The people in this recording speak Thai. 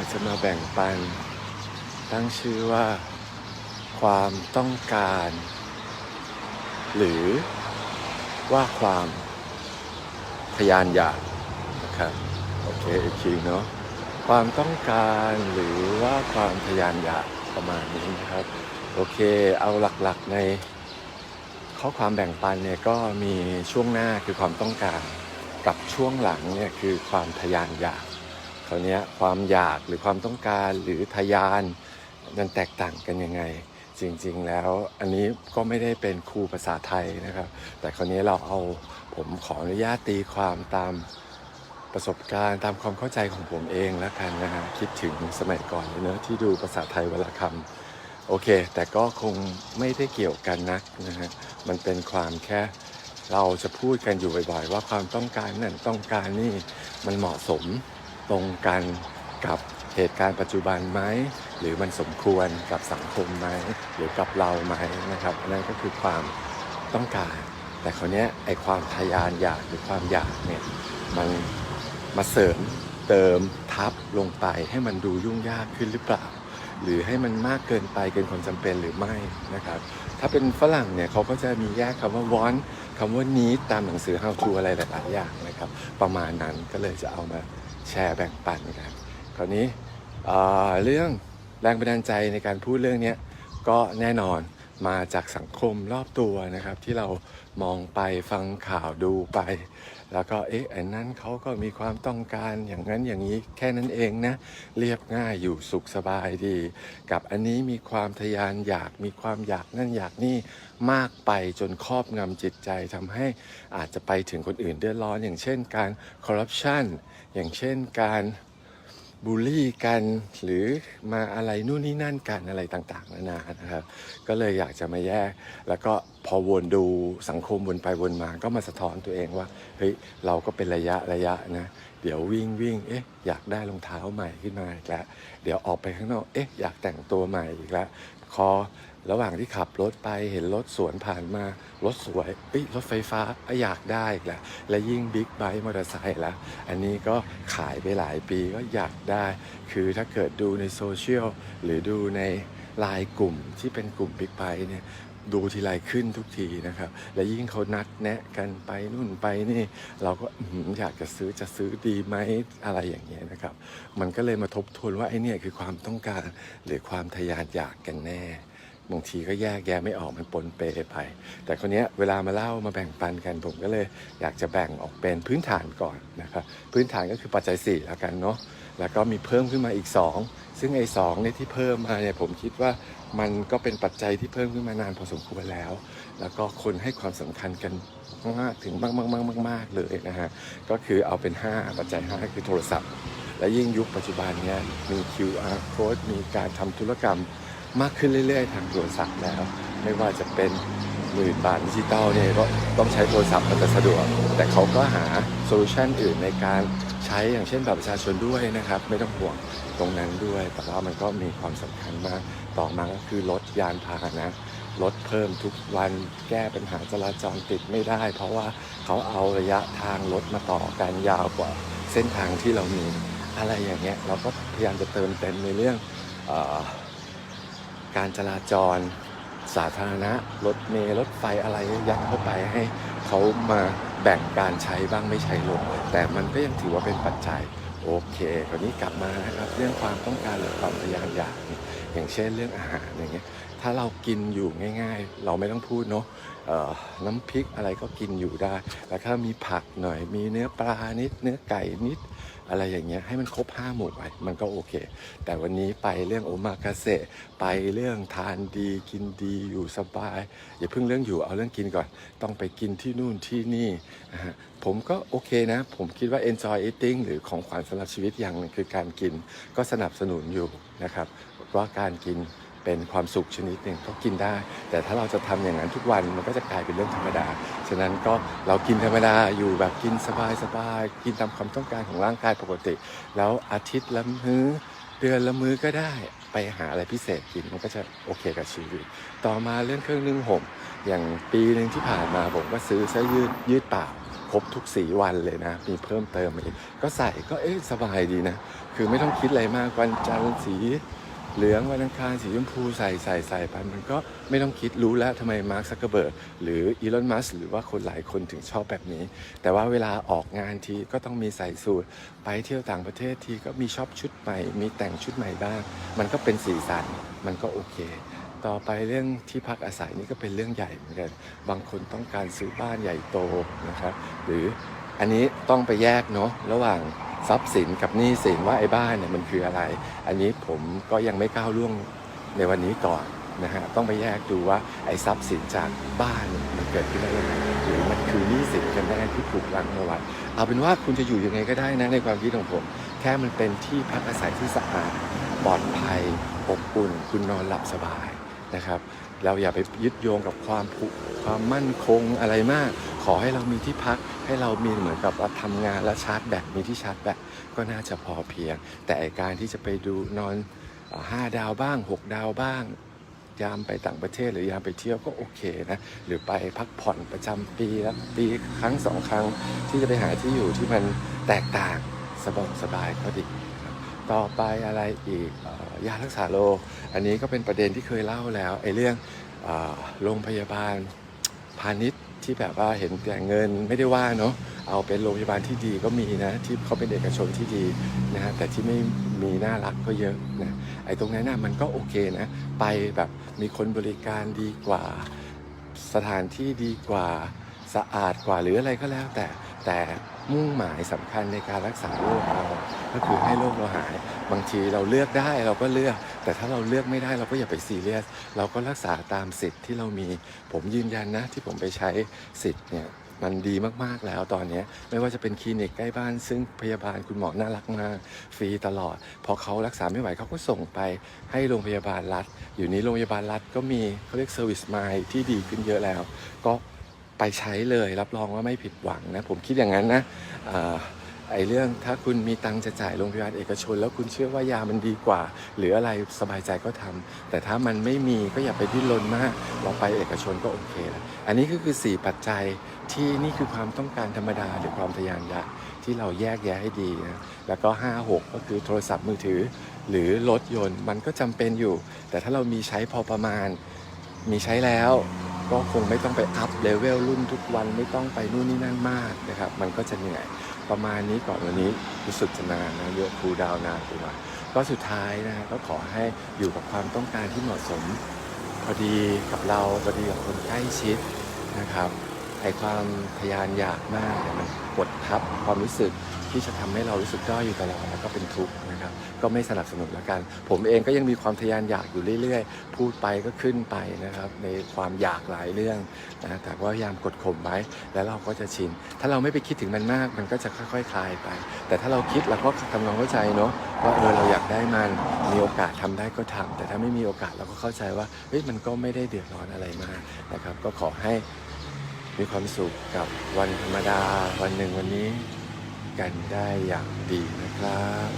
ากจะมาแบ่งปัน ตั้งชื่อว่า ความต้องการ หรือว่าความทยานอยากนะครับโอเคอีกทีเนาะความต้องการหรือว่าความทยานอยากประมาณนี้นะครับ โอเคเอาหลักๆในข้อความแบ่งปันเนี่ยก็มีช่วงหน้าคือความต้องการ กับช่วงหลังเนี่ยคือความทยานอยาก คราวนี้ความอยากหรือความต้องการหรือทยานมันแตกต่างกันยังไง จริงๆแล้วอันนี้ก็ไม่ได้เป็นครูภาษาไทยนะครับ แต่คราวนี้เราเอาผมขออนุญาตตีความตามประสบการณ์ตามความเข้าใจของผมเองแล้วกันนะฮะคิดถึงสมัยก่อนเลยเนอะที่ดูภาษาไทยวลคำโอเค แต่ก็คงไม่ได้เกี่ยวกันนักนะฮะมันเป็นความแค่เราจะพูดกันอยู่บ่อยๆ ว่าความต้องการนั่นต้องการนี่มันเหมาะสม ตรงกันกับเหตุการณ์ปัจจุบันไหม หรือมันสมควรกับสังคมไหม หรือกับเราไหมนะครับอันนั้นก็คือความต้องการ แต่คราวนี้ไอความทยานอยากหรือความอยากเนี่ยมันมาเสริมเติมทับลงไปให้มันดูยุ่งยากขึ้นหรือเปล่า หรือให้มันมากเกินไปเกินความจำเป็นหรือไม่นะครับถ้าเป็นฝรั่งเนี่ยเขาก็จะมีแยกคำว่า want คำว่า need ตามหนังสือ how to อะไรหลายๆอย่างนะครับประมาณนั้นก็เลยจะเอามา แชร์แบ่งปันกันคราวนี้เรื่องแรงบันดาลใจในการพูดเรื่องนี้ก็แน่นอน มาจากสังคมรอบตัวนะครับ ที่เรามองไปฟังข่าวดูไป แล้วก็เอ๊ะไอ้นั้นเขาก็มีความต้องการอย่างนั้นอย่างนี้แค่นั้นเองนะ เรียบง่ายอยู่สุขสบายดี กับอันนี้มีความทะยานอยากมีความอยากนั่นอยากนี่มากไปจนครอบงำจิตใจทำให้อาจจะไปถึงคนอื่นเดือดร้อน อย่างเช่นการคอร์รัปชันอย่างเช่นการ บูลลี่กันหรือมาอะไรนู่นนี่นั่นกันอะไรต่างๆนานานะครับ ก็เลยอยากจะมาแยก แล้วก็พอวนดูสังคมวนไปวนมา ก็มาสะท้อนตัวเองว่าเฮ้ยเราก็เป็นระยะระยะนะ เดี๋ยววิ่งวิ่งเอ๊ะอยากได้รองเท้าใหม่ขึ้นมาอีกแล้วเดี๋ยวออกไปข้างนอกเอ๊ะอยากแต่งตัวใหม่อีกแล้วคอ ระหว่างที่ขับรถไปเห็นรถสวนผ่านมารถสวยเอ้ยรถไฟฟ้าอยากได้อีกแล้วและยิ่งบิ๊กไบค์มอเตอร์ไซค์ล้วอันนี้ก็ขายไปหลายปีก็อยากได้ คือถ้าเกิดดูในโซเชียลหรือดูในไลน์กลุ่มที่เป็นกลุ่มบิ๊กไบค์เนี่ยดูทีไรขึ้นทุกทีนะครับ และยิ่งเขานัดแนะกันไปนู่นไปนี่ เราก็อยากจะซื้อจะซื้อดีไหมอะไรอย่างเงี้ยนะครับ มันก็เลยมาทบทวนว่าไอ้เนี่ยคือความต้องการหรือความทะยานอยากกันแน่ บางทีก็แยกแยะไม่ออกมันปนเปไป แต่คนนี้เวลามาเล่ามาแบ่งปันกันผมก็เลยอยากจะแบ่งออกเป็นพื้นฐานก่อนนะครับพื้นฐานก็คือปัจจัย4แล้วกันเนาะแล้วก็มีเพิ่มขึ้นมาอีก 2 ซึ่งไอ้สองเนี่ยที่เพิ่มมาเนี่ยผมคิดว่ามันก็เป็นปัจจัยที่เพิ่มขึ้นมานานพอสมควรแล้ว แล้วก็คนให้ความสำคัญกันมากถึงมากมากมากมากมากเลยนะฮะก็คือเอาเป็น 5 ปัจจัย 5 คือโทรศัพท์ และยิ่งยุคปัจจุบันเนี่ยมี QR code มีการทำธุรกรรม มากขึ้นเรื่อยๆ ทางโทรศัพท์แล้ว ไม่ว่าจะเป็นหมื่นบาทดิจิตอลเนี่ยก็ต้องใช้โทรศัพท์มันจะสะดวก แต่เขาก็หาโซลูชันอื่นในการใช้อย่างเช่นแบบประชาชนด้วยนะครับ ไม่ต้องห่วงตรงนั้นด้วย แต่ว่ามันก็มีความสำคัญมากต่อมาก็คือลดยานพาหนะลดเพิ่มทุกวันแก้ปัญหาจราจรติดไม่ได้ เพราะว่าเขาเอาระยะทางรถมาต่อกันยาวกว่าเส้นทางที่เรามีอะไรอย่างเงี้ยเราก็พยายามจะเติมเต็มในเรื่องอ การจราจรสาธารณะรถเมล์รถไฟอะไรยัดเข้าไปให้เขามาแบ่งการใช้บ้างไม่ใช้ลง แต่มันก็ยังถือว่าเป็นปัจจัยโอเคคราวนี้กลับมานะครับเรื่องความต้องการหรือความทะยานอยากอย่างเช่นเรื่องอาหารอย่างเงี้ย ถ้าเรากินอยู่ง่าย ๆ เราไม่ต้องพูดเนาะน้ำพริกอะไรก็กินอยู่ได้ แล้วถ้ามีผักหน่อย มีเนื้อปลานิด เนื้อไก่นิด อะไรอย่างเงี้ย ให้มันครบห้าหมู่ไปมันก็โอเค แต่วันนี้ไปเรื่องโอมากาเสะไปเรื่องทานดีกินดีอยู่สบาย อย่าเพิ่งเรื่องอยู่เอาเรื่องกินก่อน ต้องไปกินที่นู่นที่นี่นะฮะผมก็โอเคนะ ผมคิดว่า enjoy eating หรือของขวัญสำหรับชีวิตอย่างหนึงคือการกิน ก็สนับสนุนอยู่นะครับว่าการกิน เป็นความสุขชนิดหนึ่งก็กินได้ แต่ถ้าเราจะทำอย่างนั้นทุกวันมันก็จะกลายเป็นเรื่องธรรมดา ฉะนั้นก็เรากินธรรมดาอยู่แบบกินสบายสบายๆกินตามความต้องการของร่างกายปกติ แล้วอาทิตย์ละมื้อเดือนละมื้อก็ได้ไปหาอะไรพิเศษกินมันก็จะโอเคกับชีวิต ต่อมาเรื่องเครื่องนึ่งห่มอย่างปีหนึ่งที่ผ่านมาผมก็ซื้อเสื้อยืดยืดเปล่าครบทุกสีวันเลยนะ มีเพิ่มเติมอีกก็ใส่ก็เอ๊ะสบายดีนะ คือไม่ต้องคิดอะไรมากวันจันทร์สี เหลืองวันอังคารสีชมพูใส่ใส่ใส่ไปมันก็ไม่ต้องคิดรู้แล้วทำไมมาร์คซักเกอร์เบิร์กหรืออีลอนมัสหรือว่าคนหลายคนถึงชอบแบบนี้ แต่ว่าเวลาออกงานทีก็ต้องมีใส่สูทไปเที่ยวต่างประเทศทีก็มีช็อปชุดใหม่ มีแต่งชุดใหม่บ้าง มันก็เป็นสีสันมันก็โอเคต่อไปเรื่องที่พักอาศัยนี่ก็เป็นเรื่องใหญ่เหมือนกัน บางคนต้องการซื้อบ้านใหญ่โตนะครับ หรือ อันนี้ต้องไปแยกเนาะระหว่างทรัพย์สินกับหนี้สินว่าไอ้บ้านเนี่ยมันคืออะไร อันนี้ผมก็ยังไม่ก้าวล่วงในวันนี้ก่อนนะฮะต้องไปแยกดูว่าไอ้ทรัพย์สินจากบ้านมันเกิดขึ้นได้ยังไงหรือมันคือหนี้สินกันแน่ที่ถูกรังเอาไว้เอาเป็นว่าคุณจะอยู่ยังไงก็ได้นะในความคิดของผม แค่มันเป็นที่พักอาศัยที่สะอาดปลอดภัยอบอุ่นคุณนอนหลับสบายนะครับ เราอย่าไปยึดโยงกับความผุความมั่นคงอะไรมาก ขอให้เรามีที่พักให้เรามีเหมือนกับว่าทำงานและชาร์จแบตมีที่ชาร์จแบตก็น่าจะพอเพียง แต่การที่จะไปดูนอนเอ่อห้าดาวบ้างหกดาวบ้าง ยามไปต่างประเทศหรือยามไปเที่ยวก็โอเคนะ หรือไปพักผ่อนประจำปีละปีครั้งสองครั้งที่จะไปหาที่อยู่ที่มันแตกต่างสบายสบายก็ดี ต่อไปอะไรอีกออยารักษาโรคอันนี้ก็เป็นประเด็นที่เคยเล่าแล้วไอ้เรื่องโรงพยาบาลพาณิชย์ที่แบบว่าเห็นแต่เงินไม่ได้ว่าเนาะเอาเป็นโรงพยาบาลที่ดีก็มีนะที่เขาเป็นเอกชนที่ดีนะฮะแต่ที่ไม่มีน่ารักก็เยอะนะไอ้ตรงนั้นนะมันก็โอเคนะไปแบบมีคนบริการดีกว่าสถานที่ดีกว่าสะอาดกว่าหรืออะไรก็แล้วแต่แต่ มุ่งหมายสำคัญในการรักษาโรคเรา ก็คือให้โรคเราหาย บางทีเราเลือกได้เราก็เลือก แต่ถ้าเราเลือกไม่ได้เราก็อย่าไปซีเรียส เราก็รักษาตามสิทธิ์ที่เรามี ผมยืนยันนะที่ผมไปใช้สิทธิ์เนี่ยมันดีมาก ๆ แล้วตอนนี้ไม่ว่าจะเป็นคลินิกใกล้บ้าน ซึ่งพยาบาลคุณหมอน่ารักมากฟรีตลอด พอเขารักษาไม่ไหวเขาก็ส่งไปให้โรงพยาบาลรัฐ อยู่นี้โรงพยาบาลรัฐก็มีเขาเรียกเซอร์วิสมายที่ดีขึ้นเยอะแล้ว ก็ ไปใช้เลยรับรองว่าไม่ผิดหวังนะผมคิดอย่างนั้นนะออไอ้เรื่องถ้าคุณมีตังจะจ่ายโรงพยาบาลเอกชน แล้วคุณเชื่อว่ายามันดีกว่า หรืออะไรสบายใจก็ทำแต่ถ้ามันไม่มีก็อย่าไปดิ้นรนมากเราไปเอกชนก็โอเคแล้วอันนี้ก็คือ 4 ปัจจัยที่นี่คือความต้องการธรรมดาหรือความทะยานอยากที่เราแยกแยะให้ดีนะแล้วก็ 5 6 ก็คือโทรศัพท์มือถือ หรือรถยนต์มันก็จำเป็นอยู่ แต่ถ้าเรามีใช้พอประมาณมีใช้แล้ว ก็คงไม่ต้องไปอัพเลเวลรุ่นทุกวันไม่ต้องไปนู่นนี่นั่นมากนะครับ มันก็จะเหนื่อยประมาณนี้ก่อนวันนี้รู้สึกจะนานนะเยอะครูดาวนานไปหน่อยก็สุดท้ายนะก็ขอให้อยู่กับความต้องการที่เหมาะสมพอดีกับเราพอดีกับคนใกล้ชิดนะครับไอความทะยานอยากมากมันกดทับความรู้สึก ที่จะทำให้เรารู้สึกด้อยอยู่ตลอดแล้วก็เป็นทุกข์นะครับ ก็ไม่สนับสนุนแล้วกัน ผมเองก็ยังมีความทะยานอยากอยู่เรื่อยๆ พูดไปก็ขึ้นไปนะครับ ในความอยากหลายเรื่องนะแต่ว่าพยายามกดข่มไว้แล้วเราก็จะชิน ถ้าเราไม่ไปคิดถึงมันมาก มันก็จะค่อยๆคลายไป แต่ถ้าเราคิดเราก็ทำความเข้าใจเนาะว่าเออเราอยากได้มันมีโอกาสทำได้ก็ทำแต่ถ้าไม่มีโอกาสเราก็เข้าใจว่าเฮ้ยมันก็ไม่ได้เดือดร้อนอะไรมากนะครับ ก็ขอให้มีความสุขกับวันธรรมดาวันหนึ่งวันนี้ กันได้อย่างดีนะครับ